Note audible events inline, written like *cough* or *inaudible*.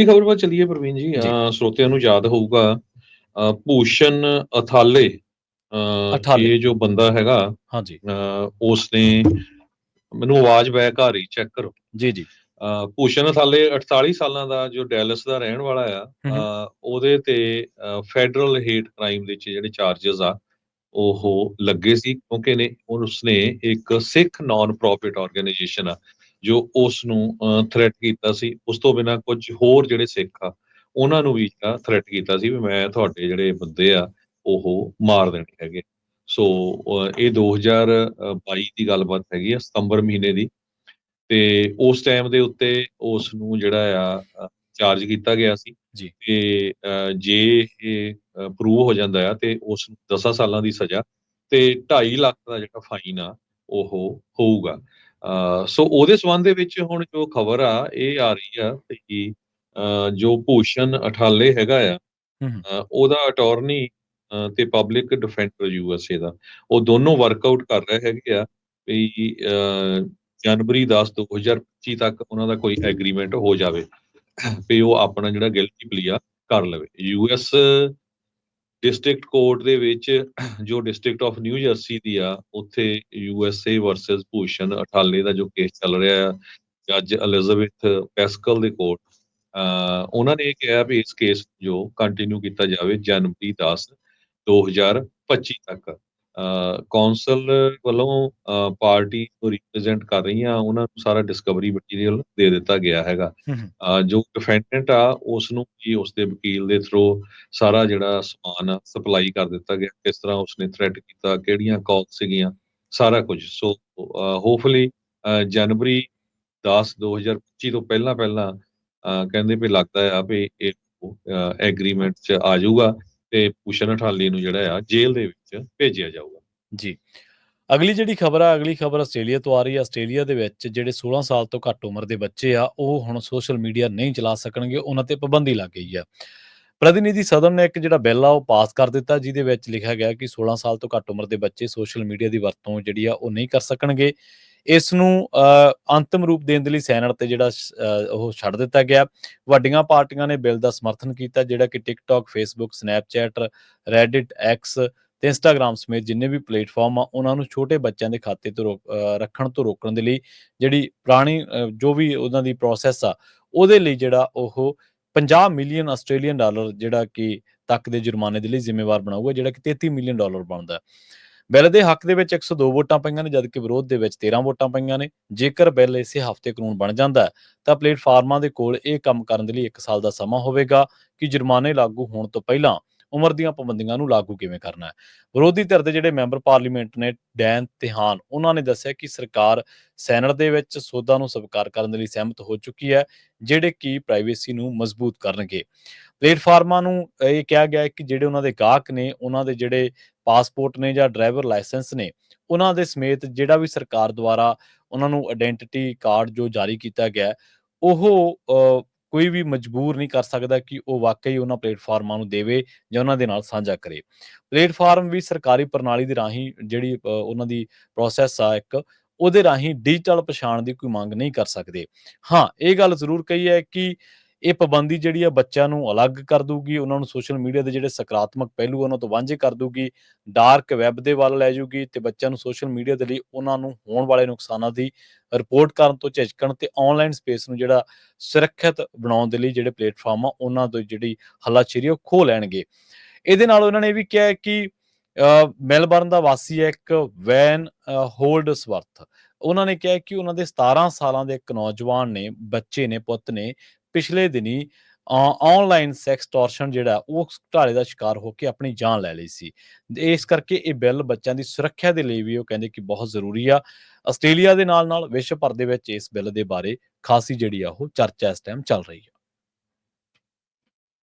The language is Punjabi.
ਅਗਲੀ ਖਬਰ ਵੱਲ ਚੱਲੀਏ ਪ੍ਰਵੀਨ ਜੀ। ਸਰੋਤਿਆਂ ਨੂੰ ਯਾਦ ਹੋਊਗਾ ਭੂਸ਼ਣ ਅਥਾਲੇ। ਇਹ ਜੋ ਬੰਦਾ ਹੈਗਾ ਹਾਂਜੀ। ਉਸ ਨੇ ਮੈਨੂੰ ਆਵਾਜ਼ ਬੈਕ ਆ ਰਹੀ ਚੈੱਕ ਕਰੋ। ਜੀ ਜੀ। ਭੂਸ਼ਣ ਅਥਾਲੇ 48 ਸਾਲਾਂ ਦਾ ਜੋ ਡੈਲਸ ਦਾ ਰਹਿਣ ਵਾਲਾ ਆ ਉਹਦੇ ਤੇ ਫੈਡਰਲ ਹੇਟ ਕ੍ਰਾਈਮ ਦੇ ਜਿਹੜੇ ਚਾਰजेस ਆ ਉਹ ਲੱਗੇ ਸੀ ਕਿਉਂਕਿ ਨੇ ਉਸਨੇ ਇੱਕ ਸਿੱਖ ਨਾਨ ਪ੍ਰੋਫਿਟ ਆਰਗੇਨਾਈਜੇਸ਼ਨ ਆ ਜੋ ਉਸ ਨੂੰ ਥ੍ਰੈਟ ਕੀਤਾ ਸੀ ਉਸ ਤੋਂ ਬਿਨਾ ਕੁਝ ਹੋਰ ਜਿਹੜੇ ਸਿੱਖ ਆ ਉਹਨਾਂ ਨੂੰ ਵੀ ਥ੍ਰੈਟ ਕੀਤਾ ਸੀ ਵੀ ਮੈਂ ਤੁਹਾਡੇ ਜਿਹੜੇ ਬੰਦੇ ਆ ਉਹ ਮਾਰ ਦੇਣੇ ਹੈਗੇ। ਸੋ ਇਹ 2022 ਦੀ ਗੱਲਬਾਤ ਹੈਗੀ ਆ ਸਤੰਬਰ ਮਹੀਨੇ ਦੀ। ਤੇ ਉਸ ਟਾਈਮ ਦੇ ਉੱਤੇ ਉਸ ਨੂੰ ਜਿਹੜਾ ਆ ਚਾਰਜ ਕੀਤਾ ਗਿਆ ਸੀ। ਜੀ। ਤੇ ਜੇ ਇਹ ਪ੍ਰੂਵ ਹੋ ਜਾਂਦਾ ਆ ਤੇ ਉਸ ਨੂੰ 10 ਸਾਲਾਂ ਦੀ ਸਜ਼ਾ ਤੇ 2.5 ਲੱਖ ਦਾ ਜਿਹੜਾ ਫਾਈਨ ਆ ਉਹ ਹੋਊਗਾ। ਸੋ ਉਹਦੇ ਸਬੰਧ ਦੇ ਵਿੱਚ ਹੁਣ ਜੋ ਖਬਰ ਆ ਇਹ ਆ ਰਹੀ ਆ ਕਿ ਜੋ ਭੂਸ਼ਣ ਅਠਾਲੇ ਹੈਗਾ ਆ ਉਹਦਾ ਅਟਾਰਨੀ ਤੇ ਪਬਲਿਕ ਡਿਫੈਂਡਰ ਯੂਐਸਏ ਦਾ। ਉਹ ਦੋਨੋਂ ਵਰਕਆਊਟ ਕਰ ਰਹੇ ਹੈਗੇ ਆ ਵੀ ਜਨਵਰੀ 10 2025 ਤੱਕ ਉਹਨਾਂ ਦਾ ਕੋਈ ਐਗਰੀਮੈਂਟ ਹੋ ਜਾਵੇ। *coughs* ਵੀ ਉਹ ਆਪਣਾ ਜਿਹੜਾ ਗਿਲਟੀ ਪਲੀ ਆ ਕਰ ਲਵੇ। ਯੂਐਸ ਡਿਸਟ੍ਰਿਕਟ ਕੋਰਟ ਦੇ ਵਿੱਚ ਜੋ ਡਿਸਟ੍ਰਿਕਟ ਆਫ ਨਿਊ ਜਰਸੀ ਦੀ ਆ, ਉੱਥੇ U S A versus Bhushan Athale ਦਾ ਜੋ ਕੇਸ ਚੱਲ ਰਿਹਾ ਆ, ਜੱਜ ਐਲਿਜ਼ਾਬੈਥ ਪੈਸਕਲ ਦੇ ਕੋਰਟ ਉਹਨਾਂ ਨੇ ਇਹ ਕਿਹਾ ਵੀ ਇਸ ਕੇਸ ਜੋ ਕੰਟੀਨਿਊ ਕੀਤਾ ਜਾਵੇ ਜਨਵਰੀ 10 2025 ਤੱਕ। ਕੌਂਸਲ ਵੱਲੋਂ ਪਾਰਟੀ ਨੂੰ ਰਿਪਰੈਜ਼ੈਂਟ ਕਰ ਰਹੀਆਂ ਉਹਨਾਂ ਨੂੰ ਸਾਰਾ ਡਿਸਕਵਰੀ ਮਟੀਰੀਅਲ ਦੇ ਦਿੱਤਾ ਗਿਆ ਹੈਗਾ। ਜੋ ਡਿਫੈਂਡੈਂਟ ਆ ਉਸ ਨੂੰ ਵੀ ਉਸ ਦੇ ਵਕੀਲ ਦੇ ਥਰੂ ਸਾਰਾ ਜਿਹੜਾ ਸਮਾਨ ਸਪਲਾਈ ਕਰ ਦਿੱਤਾ ਗਿਆ ਕਿਸ ਤਰ੍ਹਾਂ ਉਸਨੇ ਥ੍ਰੈਟ ਕੀਤਾ ਕਿਹੜੀਆਂ ਕਾਲ ਸੀਗੀਆਂ ਸਾਰਾ ਕੁਝ। ਸੋ ਹੋਪਫੁਲੀ ਜਨਵਰੀ 10 2025 ਤੋਂ ਪਹਿਲਾਂ ਪਹਿਲਾਂ ਕਹਿੰਦੇ ਵੀ ਲੱਗਦਾ ਆ ਵੀ ਇਹ ਐਗਰੀਮੈਂਟ 'ਚ ਆ ਜਾਊਗਾ। ਤੇ ਭੂਸ਼ਣ ਅਠਾਲੀ ਨੂੰ ਜਿਹੜਾ ਆ ਜੇਲ੍ਹ ਦੇ ਵਿੱਚ ਭੇਜਿਆ ਜਾਊਗਾ। ਜੀ। ਅਗਲੀ ਜਿਹੜੀ ਖਬਰ ਆ, ਅਗਲੀ ਖਬਰ ਆਸਟ੍ਰੇਲੀਆ ਤੋਂ ਆ ਰਹੀ ਹੈ ਆਸਟ੍ਰੇਲੀਆ ਦੇ ਵਿੱਚ ਜਿਹੜੇ 16 ਸਾਲ ਤੋਂ ਘੱਟ ਉਮਰ ਦੇ ਬੱਚੇ ਆ, ਉਹ ਹੁਣ ਸੋਸ਼ਲ ਮੀਡੀਆ ਨਹੀਂ ਚਲਾ ਸਕਣਗੇ, ਉਹਨਾਂ ਤੇ ਪਾਬੰਦੀ ਲੱਗ ਗਈ ਆ। ਪ੍ਰਤੀਨਿਧੀ ਸਦਨ ਨੇ ਇੱਕ ਜਿਹੜਾ ਬਿੱਲ ਆ, ਉਹ ਪਾਸ ਕਰ ਦਿੱਤਾ, ਜਿਹਦੇ ਵਿੱਚ ਲਿਖਿਆ ਗਿਆ ਕਿ 16 ਸਾਲ ਤੋਂ ਘੱਟ ਉਮਰ ਦੇ ਬੱਚੇ ਸੋਸ਼ਲ ਮੀਡੀਆ ਦੀ ਵਰਤੋਂ ਜਿਹੜੀ ਆ, ਉਹ ਨਹੀਂ ਕਰ ਸਕਣਗੇ। ਇਸ ਨੂੰ ਅੰਤਮ ਰੂਪ ਦੇਣ ਦੇ ਲਈ ਸੈਨੇਟ ਤੇ ਜਿਹੜਾ ਉਹ ਛੱਡ ਦਿੱਤਾ ਗਿਆ। ਵੱਡੀਆਂ ਪਾਰਟੀਆਂ ਨੇ ਬਿੱਲ ਦਾ ਸਮਰਥਨ ਕੀਤਾ, ਜਿਹੜਾ ਕਿ TikTok Facebook Snapchat Reddit X ਤੇ ਇੰਸਟਾਗ੍ਰam ਸਮੇਤ ਜਿੰਨੇ ਵੀ ਪਲੇਟਫਾਰਮ ਆ, ਉਹਨਾਂ ਨੂੰ ਛੋਟੇ ਬੱਚਿਆਂ ਦੇ ਖਾਤੇ ਤੋਂ ਰੋਕ- ਰੱਖਣ ਤੋਂ ਰੋਕਣ ਦੇ ਲਈ ਜਿਹੜੀ ਪੁਰਾਣੀ ਜੋ ਵੀ ਉਹਨਾਂ ਦੀ ਪ੍ਰੋਸੈਸ ਆ, ਉਹਦੇ ਲਈ ਜਿਹੜਾ ਉਹ 50 ਮਿਲੀਅਨ ਆਸਟ੍ਰੇਲੀਅਨ ਡਾਲਰ ਜਿਹੜਾ ਕਿ ਤੱਕ ਦੇ ਜੁਰਮਾਨੇ ਦੇ ਲਈ ਜ਼ਿੰਮੇਵਾਰ ਬਣਾਊਗਾ, ਜਿਹੜਾ ਕਿ 33 ਮਿਲੀਅਨ ਡਾਲਰ ਬਣਦਾ। ਹੈ ਬਿੱਲ ਦੇ ਹੱਕ ਦੇ ਵਿੱਚ 102 ਵੋਟਾਂ ਪਈਆਂ ਨੇ, ਜਦਕਿ ਵਿਰੋਧ ਦੇ ਵਿੱਚ 13 ਵੋਟਾਂ ਪਈਆਂ ਨੇ। ਜੇਕਰ ਬਿੱਲ ਇਸੇ ਹਫ਼ਤੇ ਕਾਨੂੰਨ ਬਣ ਜਾਂਦਾ ਹੈ, ਤਾਂ ਪਲੇਟਫਾਰਮਾਂ ਦੇ ਕੋਲ ਇਹ ਕੰਮ ਕਰਨ ਦੇ ਲਈ 1 ਸਾਲ ਦਾ ਸਮਾਂ ਹੋਵੇਗਾ ਕਿ ਜੁਰਮਾਨੇ ਲਾਗੂ ਹੋਣ ਤੋਂ ਪਹਿਲਾਂ ਉਮਰ ਦੀਆਂ ਪਾਬੰਦੀਆਂ ਨੂੰ ਲਾਗੂ ਕਿਵੇਂ ਕਰਨਾ ਹੈ। ਵਿਰੋਧੀ ਧਿਰ ਦੇ ਜਿਹੜੇ ਮੈਂਬਰ ਪਾਰਲੀਮੈਂਟ ਨੇ, ਡੈਨ ਤਿਹਾਨ, ਉਹਨਾਂ ਨੇ ਦੱਸਿਆ ਕਿ ਸਰਕਾਰ ਸੈਨੇਟ ਦੇ ਵਿੱਚ ਸੋਧਾਂ ਨੂੰ ਸਵੀਕਾਰ ਕਰਨ ਦੇ ਲਈ ਸਹਿਮਤ ਹੋ ਚੁੱਕੀ ਹੈ, ਜਿਹੜੇ ਕਿ ਪ੍ਰਾਈਵੇਸੀ ਨੂੰ ਮਜ਼ਬੂਤ ਕਰਨਗੇ। ਪਲੇਟਫਾਰਮਾਂ ਨੂੰ ਇਹ ਕਿਹਾ ਗਿਆ ਹੈ ਕਿ ਜਿਹੜੇ ਉਹਨਾਂ ਦੇ ਗਾਹਕ ਨੇ, ਉਹਨਾਂ ਦੇ ਜਿਹੜੇ ਪਾਸਪੋਰਟ ਨੇ ਜਾਂ ਡਰਾਈਵਰ ਲਾਇਸੈਂਸ ਨੇ, ਉਹਨਾਂ ਦੇ ਸਮੇਤ ਜਿਹੜਾ ਵੀ ਸਰਕਾਰ ਦੁਆਰਾ ਉਹਨਾਂ ਨੂੰ ਆਇਡੈਂਟੀਟੀ ਕਾਰਡ ਜੋ ਜਾਰੀ ਕੀਤਾ ਗਿਆ ਉਹ ਕੋਈ ਵੀ ਮਜਬੂਰ ਨਹੀਂ ਕਰ ਸਕਦਾ ਕਿ ਉਹ ਵਾਕਈ ਉਹਨਾਂ ਪਲੇਟਫਾਰਮਾਂ ਨੂੰ ਦੇਵੇ ਜਾਂ ਉਹਨਾਂ ਦੇ ਨਾਲ ਸਾਂਝਾ ਕਰੇ। ਪਲੇਟਫਾਰਮ ਵੀ ਸਰਕਾਰੀ ਪ੍ਰਣਾਲੀ ਦੇ ਰਾਹੀਂ ਜਿਹੜੀ ਉਹਨਾਂ ਦੀ ਪ੍ਰੋਸੈਸ ਆ ਇੱਕ, ਉਹਦੇ ਰਾਹੀਂ ਡਿਜੀਟਲ ਪਛਾਣ ਦੀ ਕੋਈ ਮੰਗ ਨਹੀਂ ਕਰ ਸਕਦੇ। ਹਾਂ, ਇਹ ਗੱਲ ਜ਼ਰੂਰ ਕਹੀ ਹੈ ਕਿ ਇਹ ਪਾਬੰਦੀ ਜਿਹੜੀ ਆ ਬੱਚਿਆਂ ਨੂੰ ਅਲੱਗ ਕਰ ਦੂਗੀ ਉਹਨਾਂ ਨੂੰ ਸੋਸ਼ਲ ਮੀਡੀਆ ਦੇ ਜਿਹੜੇ ਸਕਾਰਾਤਮਕ ਪਹਿਲੂ ਉਹਨਾਂ ਤੋਂ ਵਾਂਝੇ ਕਰ ਦੂਗੀ ਡਾਰਕ ਵੈਬ ਦੇ ਵੱਲ ਲੈ ਜੂਗੀ ਤੇ ਬੱਚਿਆਂ ਨੂੰ ਸੋਸ਼ਲ ਮੀਡੀਆ ਦੇ ਲਈ ਉਹਨਾਂ ਨੂੰ ਹੋਣ ਵਾਲੇ ਨੁਕਸਾਨਾਂ ਦੀ ਰਿਪੋਰਟ ਕਰਨ ਤੋਂ ਝਿਜਕਣ ਤੇ ਆਨਲਾਈਨ ਸਪੇਸ ਨੂੰ ਜਿਹੜਾ ਸੁਰੱਖਿਅਤ ਬਣਾਉਣ ਦੇ ਲਈ ਜਿਹੜੇ ਪਲੇਟਫਾਰਮ ਆ ਉਹਨਾਂ ਤੋਂ ਜਿਹੜੀ ਹੱਲਾਸ਼ੇਰੀ ਉਹ ਖੋ ਲੈਣਗੇ। ਇਹਦੇ ਨਾਲ ਉਹਨਾਂ ਨੇ ਇਹ ਵੀ ਕਿਹਾ ਹੈ ਕਿ ਅ, ਮੈਲਬਰਨ ਦਾ ਵਾਸੀ ਹੈ ਇੱਕ ਵੈਨ ਅ, ਹੋਲਡਸਵਰਥ ਉਹਨਾਂ ਨੇ ਕਿਹਾ ਕਿ ਉਹਨਾਂ ਦੇ 17 ਸਾਲਾਂ ਦੇ ਇੱਕ ਨੌਜਵਾਨ ਨੇ ਬੱਚੇ ਨੇ ਪੁੱਤ ਨੇ ਪਿਛਲੇ ਦਿਨੀ ਆਨਲਾਈਨ ਸੈਕਸ ਟੋਰਸ਼ਨ ਜਿਹੜਾ, ਉਹ ਘੁਟਾਲੇ ਦਾ ਸ਼ਿਕਾਰ ਹੋ ਕੇ ਆਪਣੀ ਜਾਨ ਲੈ ਲਈ ਸੀ। ਇਸ ਕਰਕੇ ਇਹ ਬਿੱਲ ਬੱਚਿਆਂ ਦੀ ਸੁਰੱਖਿਆ ਦੇ ਲਈ ਵੀ ਉਹ ਕਹਿੰਦੇ ਕਿ ਬਹੁਤ ਜ਼ਰੂਰੀ ਆ। ਆਸਟ੍ਰੇਲੀਆ ਦੇ ਨਾਲ ਨਾਲ ਵਿਸ਼ਵ ਭਰ ਦੇ ਵਿੱਚ ਇਸ ਬਿੱਲ ਦੇ ਬਾਰੇ ਖਾਸੀ ਜਿਹੜੀ ਆ ਉਹ ਚਰਚਾ ਇਸ ਟਾਈਮ ਚੱਲ ਰਹੀ ਹੈ